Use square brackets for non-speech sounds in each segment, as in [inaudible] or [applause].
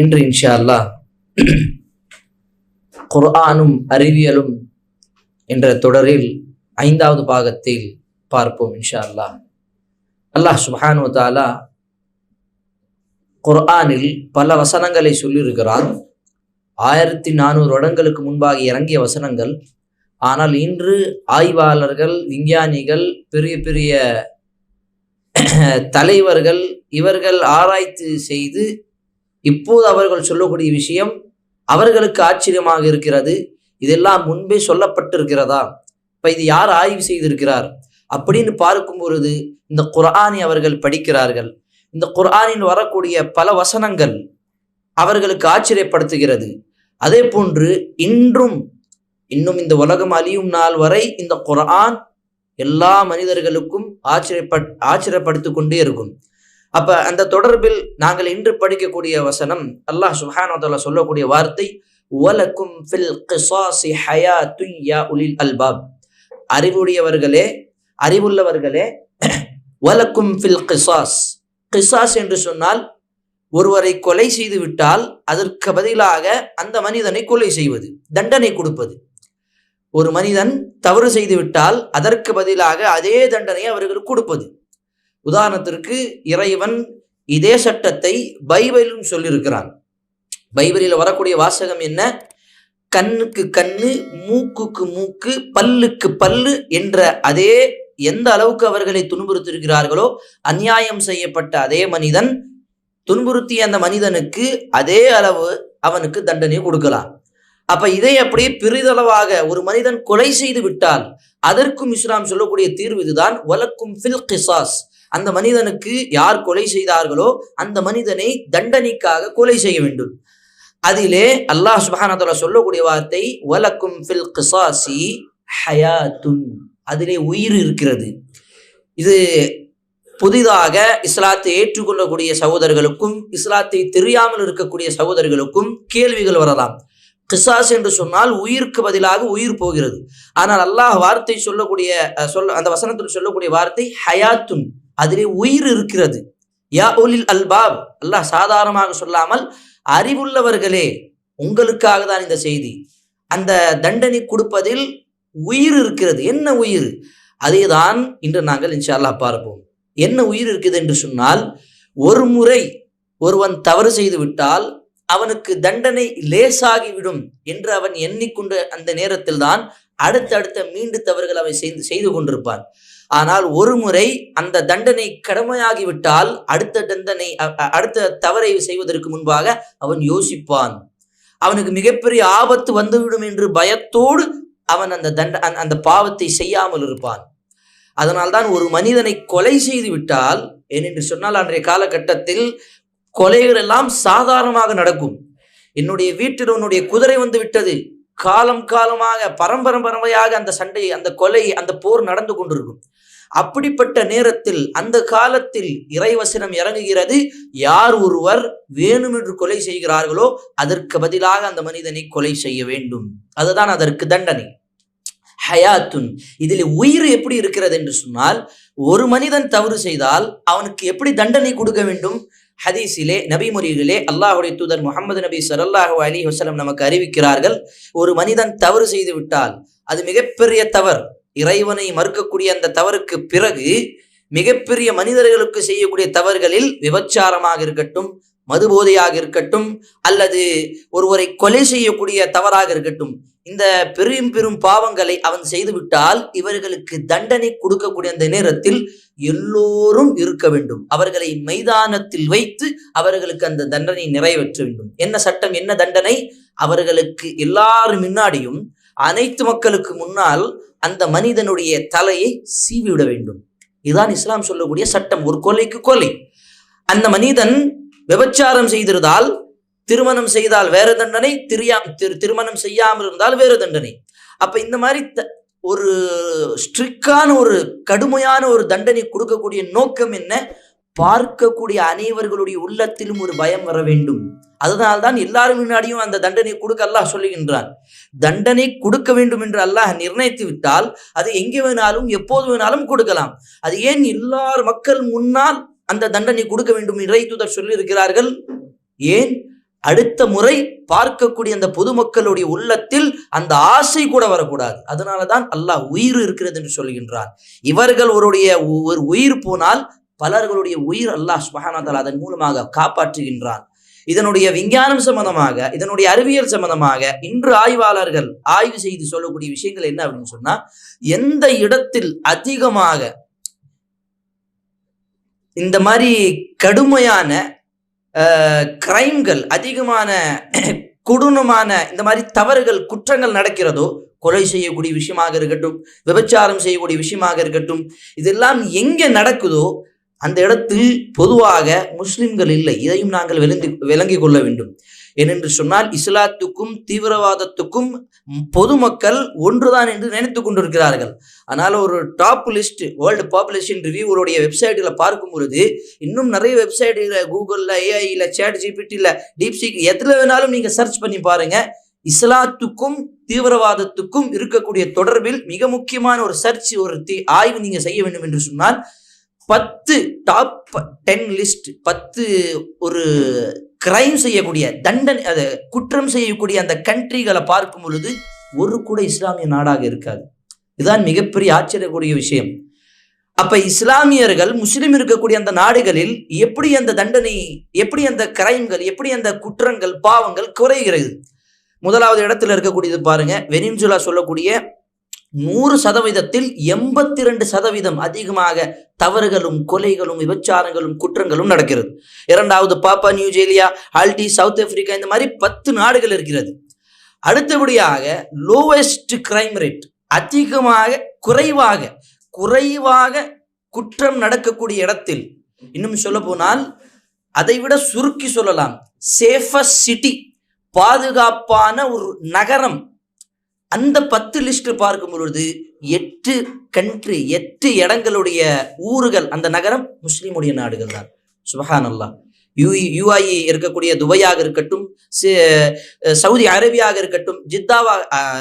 இன்று இன்ஷா அல்லாஹ் குர்ஆனும் அறிவியலும் என்ற தொடரில் ஐந்தாவது பாகத்தில் பார்ப்போம் இன்ஷா அல்லாஹ் அல்லாஹ் சுஹானு தாலா குர்ஆனில் பல வசனங்களை சொல்லியிருக்கிறான். ஆயிரத்தி நானூறு வருடங்களுக்கு முன்பாக இறங்கிய வசனங்கள். ஆனால் இன்று ஆய்வாளர்கள் விஞ்ஞானிகள் பெரிய பெரிய தலைவர்கள் இவர்கள் ஆராய்ச்சி செய்து இப்போது அவர்கள் சொல்லக்கூடிய விஷயம் அவர்களுக்கு ஆச்சரியமாக இருக்கிறது. இதெல்லாம் முன்பே சொல்லப்பட்டிருக்கிறதா? இப்போ இது யார் ஆய்வு செய்திருக்கிறார்? அப்படின்னு பார்க்கும் பொழுது இந்த குர்ஆனை அவர்கள் படிக்கிறார்கள். இந்த குர்ஆனில் வரக்கூடிய பல வசனங்கள் அவர்களுக்கு ஆச்சரியப்படுத்துகிறது. அதே போன்று இன்றும் இன்னும் இந்த உலகம் அழியும் நாள் வரை இந்த குர்ஆன் எல்லா மனிதர்களுக்கும் ஆச்சரியப்பட் ஆச்சரியப்படுத்திக் கொண்டே இருக்கும். அப்ப அந்த தொடர்பில் நாங்கள் இன்று படிக்கக்கூடிய வசனம் அல்லாஹ் சுஹானத்தால சொல்லக்கூடிய வார்த்தை வலக்கும் ஃபில் கிசாசி ஹயா துய்யா உலில் அல்பாப். அறிவுடையவர்களே அறிவுள்ளவர்களே [clears throat] வலக்கும் ஃபில் கிசாஸ் கிசாஸ் என்று சொன்னால் ஒருவரை கொலை செய்து விட்டால் அதற்கு பதிலாக அந்த மனிதனை கொலை செய்வது தண்டனை கொடுப்பது. ஒரு மனிதன் தவறு செய்து விட்டால் அதற்கு பதிலாக அதே தண்டனையை அவர்களுக்கு கொடுப்பது. உதாரணத்திற்கு இறைவன் இதே சட்டத்தை பைபிளும் சொல்லியிருக்கிறான். பைபிளில் வரக்கூடிய வாசகம் என்ன? கண்ணுக்கு கண்ணு மூக்குக்கு மூக்கு பல்லுக்கு பல்லு என்ற அதே எந்த அளவுக்கு அவர்களை துன்புறுத்திருக்கிறார்களோ அநியாயம் செய்யப்பட்ட அதே மனிதன் துன்புறுத்திய அந்த மனிதனுக்கு அதே அளவு அவனுக்கு தண்டனை கொடுக்கலாம். அப்ப இதை அப்படியே பெரிதளவாக ஒரு மனிதன் கொலை செய்து விட்டால் அதற்கும் இஸ்லாம் சொல்லக்கூடிய தீர்வு இதுதான். வலக்கும் ஃபில் கிசாஸ் அந்த மனிதனுக்கு யார் கொலை செய்தார்களோ அந்த மனிதனை தண்டனைக்காக கொலை செய்ய வேண்டும். அதிலே அல்லாஹ் சுபஹானத்துல சொல்லக்கூடிய வார்த்தை வலக்கும் ஃபில் கிசாசி ஹயாத்துன். அதிலே உயிர் இருக்கிறது. இது புதிதாக இஸ்லாத்தை ஏற்றுக்கொள்ளக்கூடிய சகோதரர்களுக்கும் இஸ்லாத்தை தெரியாமல் இருக்கக்கூடிய சகோதரர்களுக்கும் கேள்விகள் வரலாம். கிசாஸ் என்று சொன்னால் உயிருக்கு பதிலாக உயிர் போகிறது. ஆனால் அல்லாஹ் வார்த்தை சொல்லக்கூடிய சொல் அந்த வசனத்தில் சொல்லக்கூடிய வார்த்தை ஹயாத்துன். அதிலே உயிர் இருக்கிறது. யா ஒலில் அல்பாப் அல்லாஹ் சாதாரணமாக சொல்லாமல் அறிவுள்ளவர்களே உங்களுக்காக தான் இந்த செய்தி. அந்த தண்டனை கொடுப்பதில் உயிர் இருக்கிறது. என்ன உயிர்? அதேதான் இன்று நாங்கள் இன்ஷால்லா பார்ப்போம். என்ன உயிர் இருக்குது என்று சொன்னால் ஒரு முறை ஒருவன் தவறு செய்து விட்டால் அவனுக்கு தண்டனை லேசாகிவிடும் என்று அவன் எண்ணிக்கொண்ட அந்த நேரத்தில் தான் அடுத்தடுத்த மீண்டு தவறுகள் அவன் செய்து செய்து கொண்டிருப்பான். ஆனால் ஒரு முறை அந்த தண்டனை கடமையாகிவிட்டால் அடுத்த தண்டனை அடுத்த தவறை செய்வதற்கு முன்பாக அவன் யோசிப்பான். அவனுக்கு மிகப்பெரிய ஆபத்து வந்துவிடும் என்று பயத்தோடு அவன் அந்த தண்ட அந்த பாவத்தை செய்யாமல் இருப்பான். அதனால்தான் ஒரு மனிதனை கொலை செய்து விட்டால் ஏனென்று சொன்னால் அன்றைய காலகட்டத்தில் கொலைகள் எல்லாம் சாதாரணமாக நடக்கும். என்னுடைய வீட்டில் உன்னுடைய குதிரை வந்து விட்டது. காலம் காலமாக பரம்பரம்பரமையாக அந்த சண்டை அந்த கொலை அந்த போர் நடந்து கொண்டிருக்கும். அப்படிப்பட்ட நேரத்தில் அந்த காலத்தில் இறைவசனம் இறங்குகிறது. யார் ஒருவர் வேணுமென்று கொலை செய்கிறார்களோ அதற்கு பதிலாக அந்த மனிதனை கொலை செய்ய வேண்டும். அதுதான் அதற்கு தண்டனை. ஹயாத்துன். இதில் உயிர் எப்படி இருக்கிறது என்று சொன்னால் ஒரு மனிதன் தவறு செய்தால் அவனுக்கு எப்படி தண்டனை கொடுக்க வேண்டும்? ஹதீஸிலே நபிமொழிகளே அல்லாஹுடைய தூதர் முகமது நபி சல்லாஹு அலி வசலம் நமக்கு அறிவிக்கிறார்கள் ஒரு மனிதன் தவறு செய்து விட்டால் அது மிகப்பெரிய தவறு. இறைவனை மறுக்கக்கூடிய அந்த தவறுக்கு பிறகு மிகப்பெரிய மனிதர்களுக்கு செய்யக்கூடிய தவறுகளில் விபச்சாரமாக இருக்கட்டும் மதுபோதையாக இருக்கட்டும் அல்லது ஒருவரை கொலை செய்யக்கூடிய தவறாக இருக்கட்டும் இந்த பெரும் பெரும் பாவங்களை அவன் செய்துவிட்டால் இவர்களுக்கு தண்டனை கொடுக்கக்கூடிய அந்த நேரத்தில் எல்லோரும் இருக்க வேண்டும். அவர்களை மைதானத்தில் வைத்து அவர்களுக்கு அந்த தண்டனை நிறைவேற்ற வேண்டும். என்ன சட்டம் என்ன தண்டனை? அவர்களுக்கு எல்லாரும் முன்னாடியும் அனைத்து மக்களுக்கு முன்னால் அந்த மனிதனுடைய தலையை சீவிவிட வேண்டும். இதுதான் இஸ்லாம் சொல்லக்கூடிய சட்டம். ஒரு கொலைக்கு கொலை அந்த மனிதன் விபச்சாரம் செய்திருந்தால் திருமணம் செய்தால் வேறு தண்டனை திரியா திருமணம் செய்யாமல் இருந்தால் வேறு தண்டனை. அப்ப இந்த மாதிரி ஒரு ஸ்ட்ரிக்கான ஒரு கடுமையான ஒரு தண்டனை கொடுக்கக்கூடிய நோக்கம் என்ன? பார்க்கக்கூடிய அனைவர்களுடைய உள்ளத்திலும் ஒரு பயம் வர வேண்டும். அதனால்தான் எல்லாரும் முன்னாடியும் அந்த தண்டனை கொடுக்க அல்லாஹ் சொல்லுகின்றான். தண்டனை கொடுக்க வேண்டும் என்று அல்லாஹ் நிர்ணயித்து விட்டால் அது எங்கே வேணாலும் எப்போது வேணாலும் கொடுக்கலாம். அது ஏன் எல்லார் மக்கள் முன்னால் அந்த தண்டனை கொடுக்க வேண்டும் இறை தூதர் ஏன்? அடுத்த முறை பார்க்கக்கூடிய அந்த பொதுமக்களுடைய உள்ளத்தில் அந்த ஆசை கூட வரக்கூடாது. அதனால தான் அல்லாஹ் உயிர் இருக்கிறது என்று சொல்கின்றார் இவர்கள் ஒருடைய ஒரு உயிர் போனால் பலர்களுடைய உயிர் அல்லாஹ் சுபஹானதால் அதன் மூலமாக காப்பாற்றுகின்றான். இதனுடைய விஞ்ஞானம் சம்பந்தமாக இதனுடைய அறிவியல் சம்பந்தமாக இன்று ஆய்வாளர்கள் ஆய்வு செய்து சொல்லக்கூடிய விஷயங்கள் என்ன அப்படின்னு சொன்னா எந்த இடத்தில் அதிகமாக இந்த மாதிரி கடுமையான கிரைம்கள் அதிகமான கொடூரமான இந்த மாதிரி தவறுகள் குற்றங்கள் நடக்கிறதோ கொலை செய்யக்கூடிய விஷயமாக இருக்கட்டும் விபச்சாரம் செய்யக்கூடிய விஷயமாக இருக்கட்டும் இதெல்லாம் எங்க நடக்குதோ அந்த இடத்தில் பொதுவாக முஸ்லிம்கள் இல்லை. இதையும் நாங்கள் விளங்கி விளங்கிக் கொள்ள வேண்டும். ஏனென்று சொன்னால் இஸ்லாத்துக்கும் தீவிரவாதத்துக்கும் பொதுமக்கள் ஒன்றுதான் என்று நினைத்து கொண்டிருக்கிறார்கள். ஆனால் ஒரு டாப் லிஸ்ட் வேர்ல்டு பாப்புலேஷன் ரிவ்யூடைய வெப்சைட்டில் பார்க்கும் பொழுது இன்னும் நிறைய வெப்சைட்டில் கூகுளில் ஏஐயில் சேட் ஜிபிடியில் டீப்சிக் எதில் வேணாலும் நீங்கள் சர்ச் பண்ணி பாருங்கள் இஸ்லாத்துக்கும் தீவிரவாதத்துக்கும் இருக்கக்கூடிய தொடர்பில் மிக முக்கியமான ஒரு சர்ச் ஒரு ஆய்வு நீங்கள் செய்ய வேண்டும் என்று சொன்னால் பத்து டாப் டென் லிஸ்ட் பத்து ஒரு கிரைம் செய்யக்கூடிய தண்டனை அது குற்றம் செய்யக்கூடிய அந்த கண்ட்ரிகளை பார்க்கும் பொழுது ஒரு கூட இஸ்லாமிய நாடாக இருக்காது. இதுதான் மிகப்பெரிய ஆச்சரியக்கூடிய விஷயம். அப்ப இஸ்லாமியர்கள் முஸ்லிம் இருக்கக்கூடிய அந்த நாடுகளில் எப்படி அந்த தண்டனை எப்படி அந்த கிரைம்கள் எப்படி அந்த குற்றங்கள் பாவங்கள் குறைகிறது? முதலாவது இடத்துல இருக்கக்கூடியது பாருங்க வெனின்சுலா சொல்லக்கூடிய நூறு சதவீதத்தில் எண்பத்தி ரெண்டு சதவீதம் அதிகமாக தவறுகளும் கொலைகளும் விபச்சாரங்களும் குற்றங்களும் நடக்கிறது. இரண்டாவது பாப்பா நியூஜேலியா ஆல்டி சவுத் ஆப்பிரிக்கா இந்த மாதிரி பத்து நாடுகள் இருக்கிறது. அடுத்தபடியாக லோவஸ்ட் கிரைம் ரேட் அதிகமாக குறைவாக குறைவாக குற்றம் நடக்கக்கூடிய இடத்தில் இன்னும் சொல்ல போனால் அதை விட சுருக்கி சொல்லலாம் சேஃபஸ்ட் சிட்டி பாதுகாப்பான ஒரு நகரம் அந்த பத்து லிஸ்ட் பார்க்கும் பொழுது எட்டு கண்ட்ரி எட்டு இடங்களுடைய ஊர்கள் அந்த நகரம் முஸ்லீமுடைய நாடுகள் தான் சுபஹான் அல்லா யூ யூஐஇ இருக்கக்கூடிய துபையாக இருக்கட்டும் சவுதி அரேபியாக இருக்கட்டும் ஜித்தாவா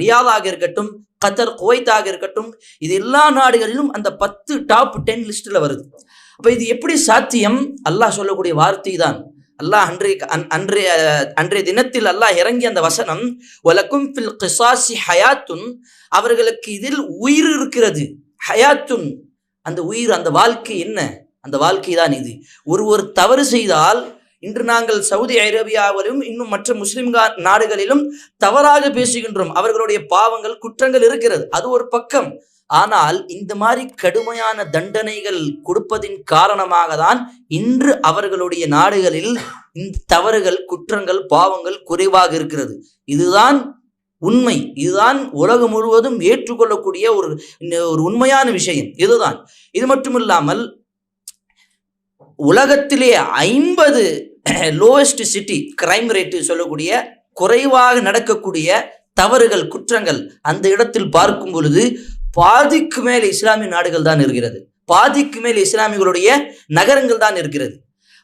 ரியாதாக இருக்கட்டும் கத்தர் குவைத்தாக இருக்கட்டும் இது எல்லா நாடுகளிலும் அந்த பத்து டாப் டென் லிஸ்ட்ல வருது. அப்போ இது எப்படி சாத்தியம்? அல்லாஹ் சொல்லக்கூடிய வார்த்தை தான் அல்லாஹ் அன்றைய அன்றைய அன்றைய தினத்தில் அல்லாஹ் இறங்கிய அந்த வசனம் ஒலக்கும் பில் கிசாசி ஹயாத்துன் அவர்களுக்கு இதில் உயிர் இருக்கிறது. ஹயாத்துன் அந்த உயிர் அந்த வாழ்க்கை என்ன? அந்த வாழ்க்கை தான் இது. ஒரு ஒரு தவறு செய்தால் இன்று நாங்கள் சவுதி அரேபியாவிலும் இன்னும் மற்ற முஸ்லிம் நாடுகளிலும் தவறாக பேசுகின்றோம். அவர்களுடைய பாவங்கள் குற்றங்கள் இருக்கிறது. அது ஒரு பக்கம். ஆனால் இந்த மாதிரி கடுமையான தண்டனைகள் கொடுப்பதின் காரணமாக தான் இன்று அவர்களுடைய நாடுகளில் இந்த தவறுகள் குற்றங்கள் பாவங்கள் குறைவாக இருக்கிறது. இதுதான் உண்மை. இதுதான் உலகம் முழுவதும் ஏற்றுக்கொள்ளக்கூடிய ஒரு ஒரு உண்மையான விஷயம். இதுதான். இது மட்டும் இல்லாமல் உலகத்திலே ஐம்பது லோவஸ்ட் சிட்டி கிரைம் ரேட்டு சொல்லக்கூடிய குறைவாக நடக்கக்கூடிய தவறுகள் குற்றங்கள் அந்த இடத்தில் பார்க்கும் பொழுது பாதிக்கு மேல் இஸ்லாமிய நாடுகள் தான் இருக்கிறது. பாதிக்கு மேல் இஸ்லாமியர்களுடைய நகரங்கள் தான் இருக்கிறது.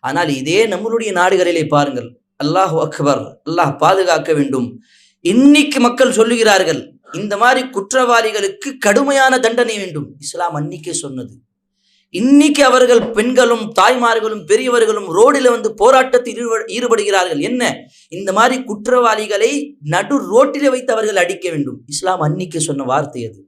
ஆனால் இதே நம்மளுடைய நாடுகளிலே பாருங்கள். அல்லாஹ் அக்பர் அல்லாஹ் பாதுகாக்க வேண்டும். இன்னைக்கு மக்கள் சொல்லுகிறார்கள் இந்த மாதிரி குற்றவாளிகளுக்கு கடுமையான தண்டனை வேண்டும். இஸ்லாம் அன்னிக்கே சொன்னது. இன்னைக்கு அவர்கள் பெண்களும் தாய்மார்களும் பெரியவர்களும் ரோடில் வந்து போராட்டத்தில் ஈடுபடுகிறார்கள். என்ன? இந்த மாதிரி குற்றவாளிகளை நடு ரோட்டிலே வைத்து அவர்கள் அடிக்க வேண்டும். இஸ்லாம் அன்னிக்கு சொன்ன வார்த்தை அது.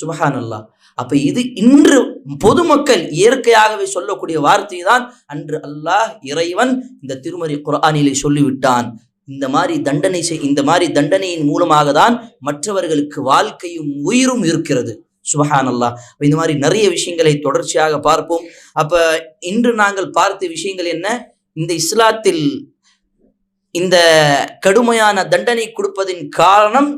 சுபஹான் அல்லா அப்ப இது இன்று பொதுமக்கள் இயற்கையாகவே சொல்லக்கூடிய வார்த்தை தான் அன்று அல்லாஹ் இறைவன் இந்த திருமறை குரானிலே சொல்லிவிட்டான். இந்த மாதிரி தண்டனை செய் இந்த மாதிரி தண்டனையின் மூலமாக தான் மற்றவர்களுக்கு வாழ்க்கையும் உயிரும் இருக்கிறது. சுபஹான் அல்லா இந்த மாதிரி நிறைய விஷயங்களை தொடர்ச்சியாக பார்ப்போம். அப்ப இன்று நாங்கள் பார்த்த விஷயங்கள் என்ன? இந்த இஸ்லாத்தில் இந்த கடுமையான தண்டனை கொடுப்பதின் காரணம்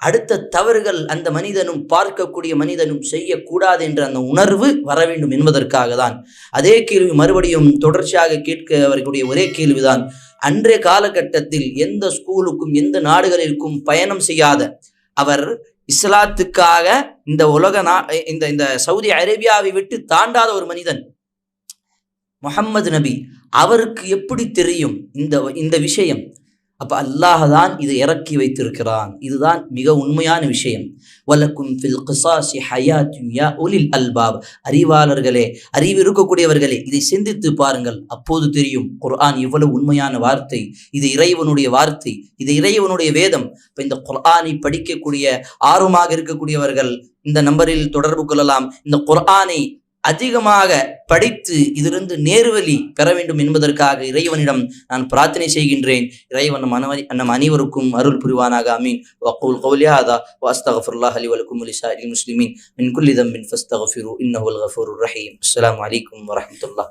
அடுத்த தவறுகள் அந்த மனிதனும் பார்க்கக்கூடிய மனிதனும் செய்யக்கூடாது என்ற அந்த உணர்வு வர வேண்டும் என்பதற்காக தான் அதே கேள்வி மறுபடியும் தொடர்ச்சியாக கேட்க வரக்கூடிய ஒரே கேள்விதான். அன்றைய காலகட்டத்தில் எந்த ஸ்கூலுக்கும் எந்த நாடுகளிற்கும் பயணம் செய்யாத அவர் இஸ்லாத்துக்காக இந்த உலக நா இந்த இந்த சவுதி அரேபியாவை விட்டு தாண்டாத ஒரு மனிதன். முகம்மது நபி. அவருக்கு எப்படி தெரியும் இந்த இந்த விஷயம்? அப்போ அல்லாஹ் தான் இதை இறக்கி வைத்திருக்கிறான். இதுதான் மிக உண்மையான விஷயம். வலக்கும் ஃபில் கிசாசி அல்பாப். அறிவாளர்களே அறிவு இருக்கக்கூடியவர்களே இதை சிந்தித்து பாருங்கள். அப்போது தெரியும் குர்ஆன் இவ்வளவு உண்மையான வார்த்தை. இது இறைவனுடைய வார்த்தை. இது இறைவனுடைய வேதம். இப்போ இந்த குர்ஆனை படிக்கக்கூடிய ஆர்வமாக இருக்கக்கூடியவர்கள் இந்த நம்பரில் தொடர்பு கொள்ளலாம். இந்த குர்ஆனை அதிகமாக படித்து இதிலிருந்து நேர்வழி பெற வேண்டும் என்பதற்காக இறைவனிடம் நான் பிரார்த்தனை செய்கின்றேன். இறைவன் மனவரி நம் அனைவருக்கும் அருள் புரிவானாக. அமீன் வக்கூல் கௌலியாதா வாஸ்தகஃபுல்லா வாஸ்தகஃபுல்லாஹ் அலி வலக்கும் லிசாரி முஸ்லிமீன் மின் குல்லி தம்பின் ஃபஸ்தகஃபிரு இன்னஹுல் கஃபூர் ரஹீம் அஸ்லாம் அலைக்கும் வரமத்துல்லா